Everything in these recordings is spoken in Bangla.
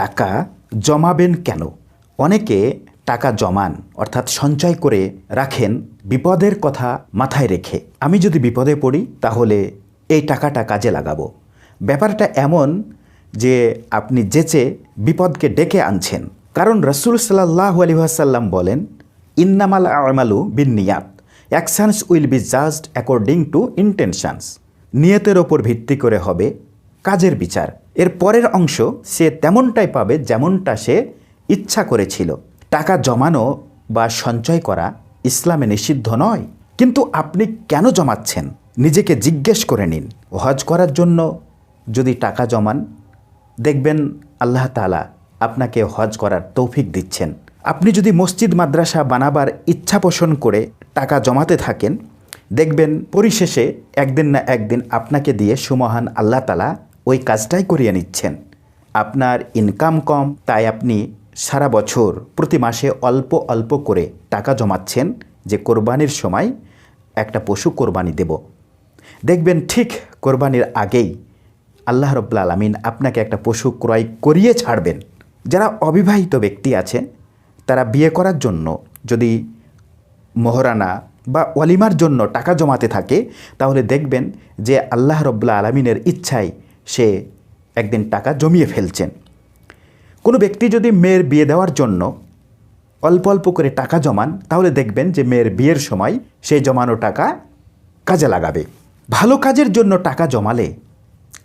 টাকা জমাবেন কেন? অনেকে টাকা জমান, অর্থাৎ সঞ্চয় করে রাখেন বিপদের কথা মাথায় রেখে। আমি যদি বিপদে পড়ি, তাহলে এই টাকাটা কাজে লাগাবো। ব্যাপারটা এমন যে আপনি যেচে বিপদকে ডেকে আনছেন। কারণ রসুল সাল্লাহ আলহাসাল্লাম বলেন, ইন্নামাল আমালু বিন নিয়াত actions will be just according to intentions নিয়তের ওপর ভিত্তি করে হবে কাজের বিচার। এর পরের অংশ সে তেমনটাই পাবে যেমনটা সে ইচ্ছা করেছিল। টাকা জমানো বা সঞ্চয় করা ইসলামে নিষিদ্ধ নয়। কিন্তু আপনি কেন জমাচ্ছেন? নিজেকে জিজ্ঞেস করে নিন। হজ করার জন্য যদি টাকা জমান, দেখবেন আল্লাহ তালা আপনাকে হজ করার তৌফিক দিচ্ছেন। আপনি যদি মসজিদ, মাদ্রাসা বানাবার ইচ্ছা পোষণ করে টাকা জমাতে থাকেন, দেখবেন পরিশেষে একদিন না একদিন আপনাকে দিয়ে সুমহান আল্লাহ তালা ওই কাজটাই করিয়ে নিচ্ছেন। আপনার ইনকাম কম, তাই আপনি সারা বছর প্রতি মাসে অল্প অল্প করে টাকা জমাচ্ছেন যে কোরবানির সময় একটা পশু কোরবানি দেব। দেখবেন ঠিক কোরবানির আগেই আল্লাহ রব্লা আলমিন আপনাকে একটা পশু ক্রয় করিয়ে ছাড়বেন। যারা অবিবাহিত ব্যক্তি আছেন, তারা বিয়ে করার জন্য যদি মহরানা বা ওয়ালিমার জন্য টাকা জমাতে থাকে, তাহলে দেখবেন যে আল্লাহ রব্লা আলমিনের ইচ্ছায় সে একদিন টাকা জমিয়ে ফেলছেন। কোনো ব্যক্তি যদি মেয়ের বিয়ে দেওয়ার জন্য অল্প অল্প করে টাকা জমান, তাহলে দেখবেন যে মেয়ের বিয়ের সময় সেই জমানো টাকা কাজে লাগাবে। ভালো কাজের জন্য টাকা জমালে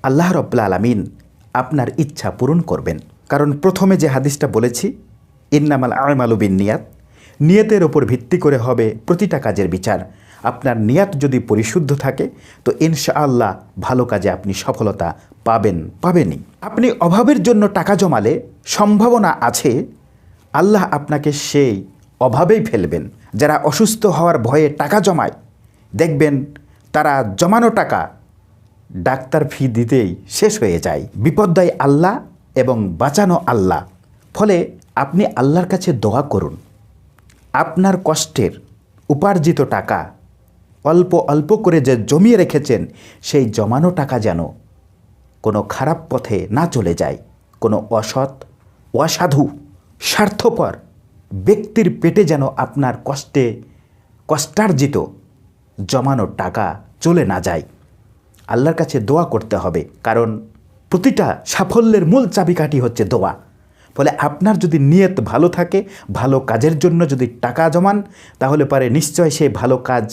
আল্লাহ রব্লা আলমিন আপনার ইচ্ছা পূরণ করবেন। কারণ প্রথমে যে হাদিসটা বলেছি, ইন্নামাল আমালু বিন নিয়াত, নিয়তের ওপর ভিত্তি করে হবে প্রতিটা কাজের বিচার। আপনার নিয়াত যদি পরিশুদ্ধ থাকে, তো ইনশাআল্লাহ ভালো কাজে আপনি সফলতা পাবেন, পাবেনই। আপনি অভাবের জন্য টাকা জমালে সম্ভাবনা আছে, আল্লাহ আপনাকে সেই অভাবেই ফেলবেন। যারা অসুস্থ হওয়ার ভয়ে টাকা জমায়, দেখবেন তারা জমানো টাকা ডাক্তার ফি দিতেই শেষ হয়ে যায়। বিপদ্দায় আল্লাহ এবং বাঁচানো আল্লাহ। ফলে আপনি আল্লাহর কাছে দোয়া করুন। আপনার কষ্টের উপার্জিত টাকা অল্প অল্প করে যে জমিয়ে রেখেছেন, সেই জমানো টাকা যেন কোনো খারাপ পথে না চলে যায়, কোনো অসৎ, অসাধু, স্বার্থপর ব্যক্তির পেটে যেন আপনার কষ্টে, কষ্টার্জিত জমানো টাকা চলে না যায়। আল্লাহর কাছে দোয়া করতে হবে, কারণ প্রতিটা সাফল্যের মূল চাবিকাঠি হচ্ছে দোয়া। ফলে আপনার যদি নিয়ত ভালো থাকে, ভালো কাজের জন্য যদি টাকা জমান, তাহলে পারে নিশ্চয় সেই ভালো কাজ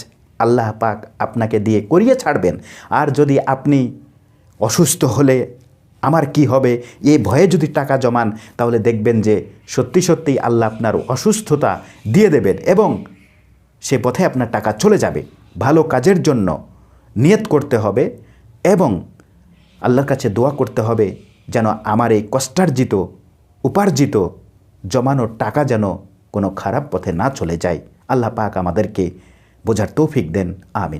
আল্লাহ পাক আপনাকে দিয়ে করিয়ে ছাড়বেন। আর যদি আপনি অসুস্থ হলে আমার কি হবে? এই ভয়ে যদি টাকা জমান, তাহলে দেখবেন যে সত্যি সত্যিই আল্লাহ আপনার অসুস্থতা দিয়ে দেবেন এবং সে পথে আপনার টাকা চলে যাবে। ভালো কাজের জন্য নিয়ত করতে হবে এবং আল্লাহর কাছে দোয়া করতে হবে যেন আমার এই কষ্টার্জিত, উপার্জিত জমানো টাকা যেন কোনো খারাপ পথে না চলে যায়। আল্লাহ পাক আমাদেরকে বোঝার তৌফিক দেন আমিন।